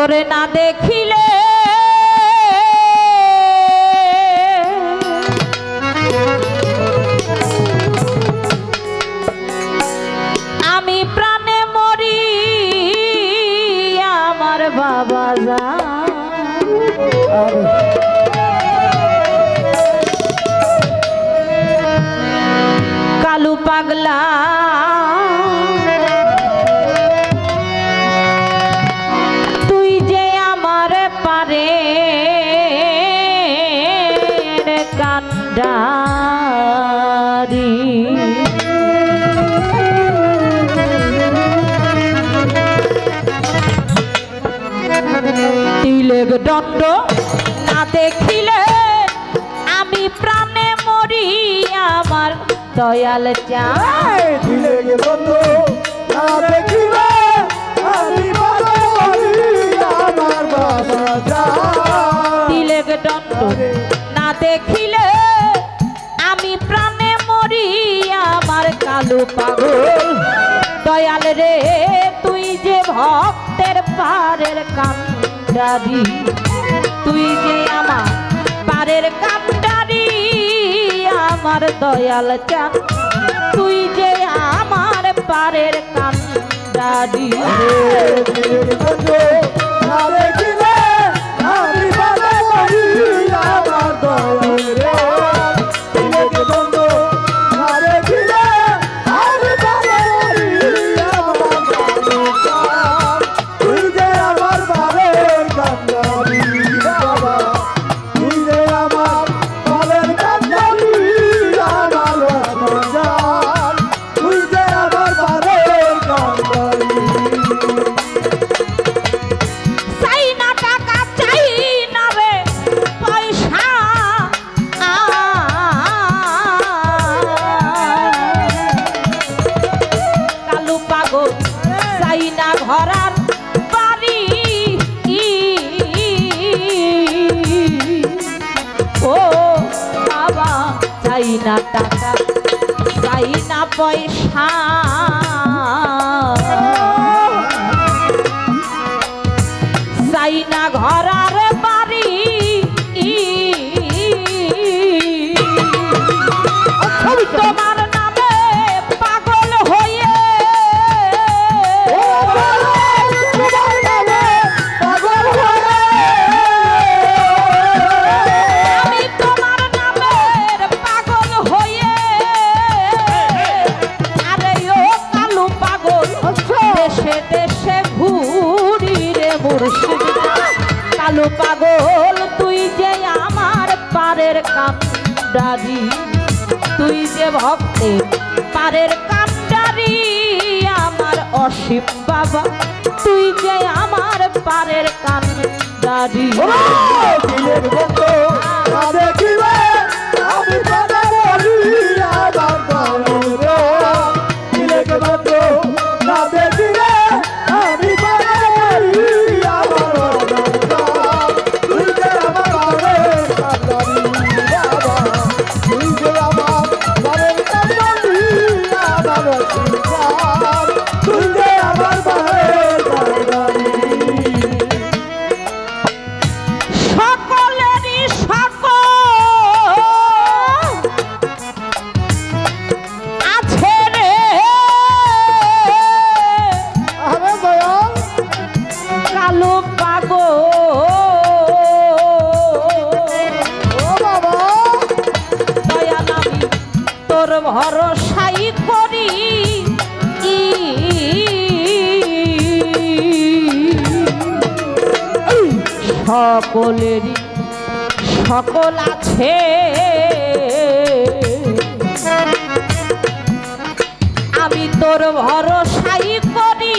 তোরে না দেখিলে আমি বাবা যা কালু পাগলা তিলেক দণ্ড। না দেখিলে আমি প্রাণে মরি আমার দয়াল চায় দিলে বন্ধু না দেখিলে আমি বলি আমার বাবা দণ্ড না দেখিলে আমি প্রাণে মরি আমার কালু পাগল। দয়াল রে তুই যে ভক্তের পারের কান্ডারি তুই যে আমার পারের কান্ডারি আমার দয়াল চান তুই যে আমার পারের কান্ডারি না টাকা চাই না পয়সা। কান্ডারি তুই যে ভক্তে পারের কান্ডারি আমার অসীম বাবা তুই যে আমার পারের কান্ডারি ভরসাই করি সকলেরই সকল আছে আমি তোর ভরসাই করি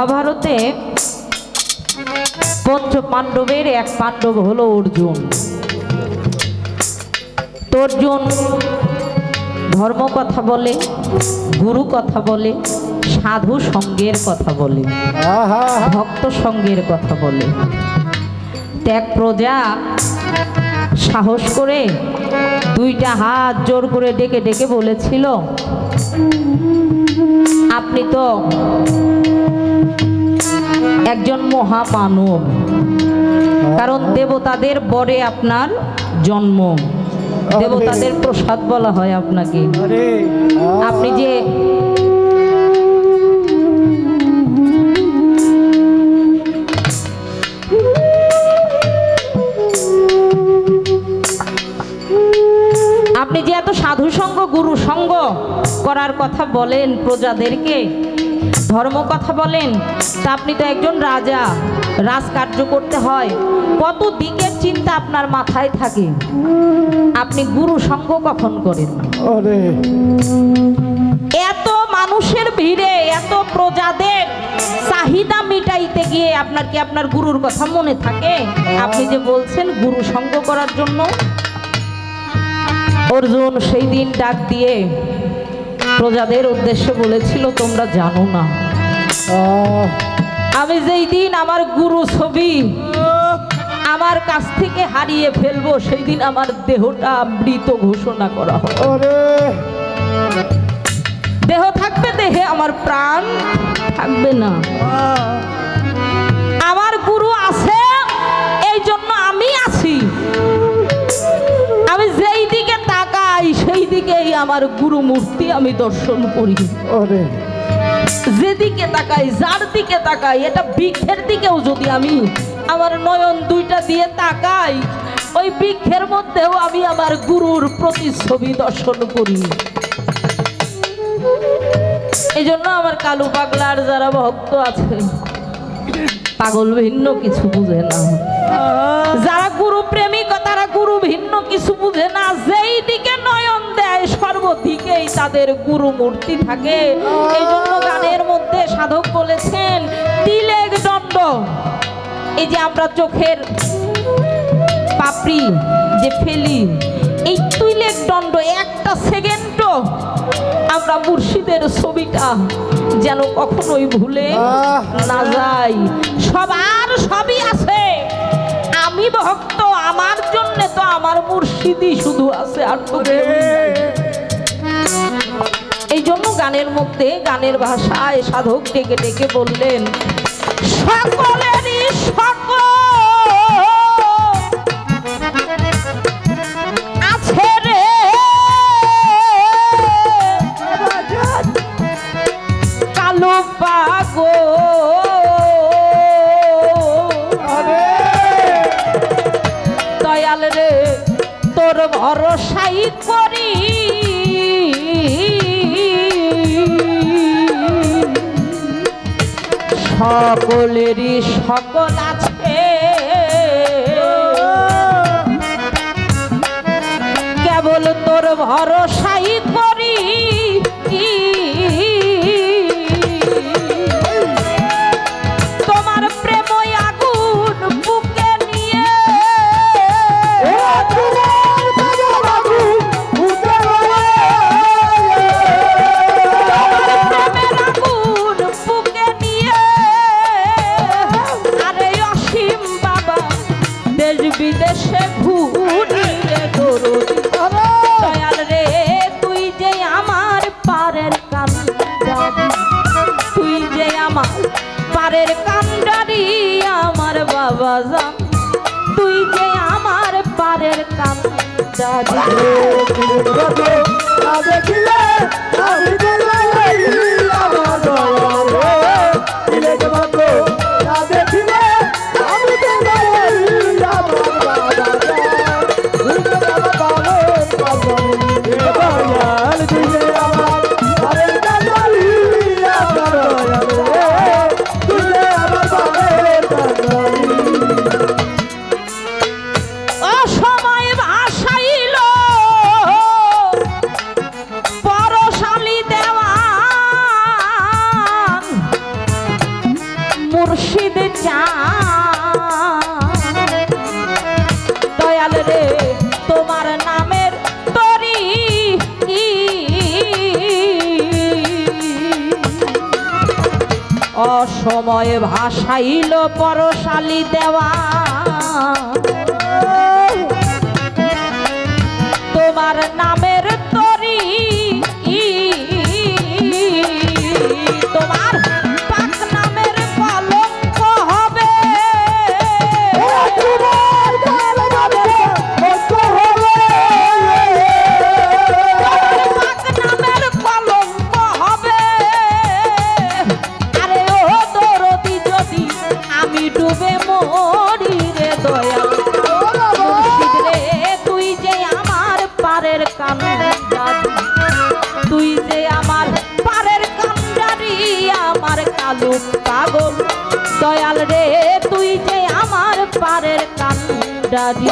মহাভারতে পঞ্চ পাণ্ডবের এক পাণ্ডব হলো অর্জুন। তো অর্জুন ধর্ম কথা বলে গুরু কথা বলে সাধু সঙ্গের কথা বলে আহা। ভক্ত সঙ্গের কথা বলে। ত্যাগ প্রজা সাহস করে দুইটা হাত জোর করে ডেকে ডেকে বলেছিল আপনি তো একজন মহামানব। কারণ দেবতাদের বরে আপনার জন্ম। দেবতাদের প্রসাদ বলা হয় আপনাকে। আপনি যে আপনি যে এত সাধু সঙ্গ গুরু সঙ্গ করার কথা বলেন প্রজাদেরকে ধর্ম কথা বলেন তা আপনি তো একজন রাজা। রাজকার্য করতে হয়। কত দিকের চিন্তা আপনার মাথায় থাকে? আপনি গুরু সঙ্গ কখন করেন? এত মানুষের ভিড়ে এত প্রজাদের চাহিদা মিটাইতে গিয়ে আপনার কি আপনার গুরুর কথা মনে থাকে? আপনি যে বলছেন গুরু সঙ্গ করার জন্য অর্জুন সেই দিন ডাক দিয়ে প্রজাদের উদ্দেশ্যে বলেছিল তোমরা জানো না। আমি যেই দিন আমার গুরু ছবি আমার কাছ থেকে হারিয়ে ফেলব সেই দিন আমার দেহটা মৃত ঘোষণা করা হবে। দেহ থাকবে দেহে আমার প্রাণ থাকবে না। আমার গুরু আছে এই জন্য আমি আছি। আমি যেই দিকে তাকাই সেই দিকেই আমার গুরু মূর্তি আমি দর্শন করি। যেদিকে তাকাই, যার দিকে তাকাই, এটা বৃক্ষের দিকেও যদি আমি আমার নয়ন দুইটা দিয়ে তাকাই, ওই বৃক্ষের মধ্যেও আমি আমার গুরুর প্রতিচ্ছবি দর্শন করি। এই জন্য আমার কালু পাগলার যারা ভক্ত আছে, পাগল ভিন্ন কিছু বুঝে না। যারা গুরু প্রেমিক তাদের গুরু মূর্তি থাকে। এই জন্য গানের মধ্যে সাধক বলেছেন তিলেক দণ্ড। এই যে আমরা চোখের পাপড়ি যে ফেলি এই তুইলেক দণ্ড একটা সেকেন্ডও আমরা মুর্শিদের ছবিটা যেন কখনোই ভুলে না যাই। সবার সবই আছে। আমি ভক্ত আমার জন্য তো আমার মুর্শিদই শুধু আছে আর তো কেউ নেই। এই জন্য গানের মধ্যে গানের ভাষায় সাধক ডেকে ডেকে বললেন সকলেরই সকল দেখিলে আমি অসময়ে ভাসাইল পরশালি দেওয়া। তোমার নামে দয়াল রে তুই যে আমার পারের কান্ডারি।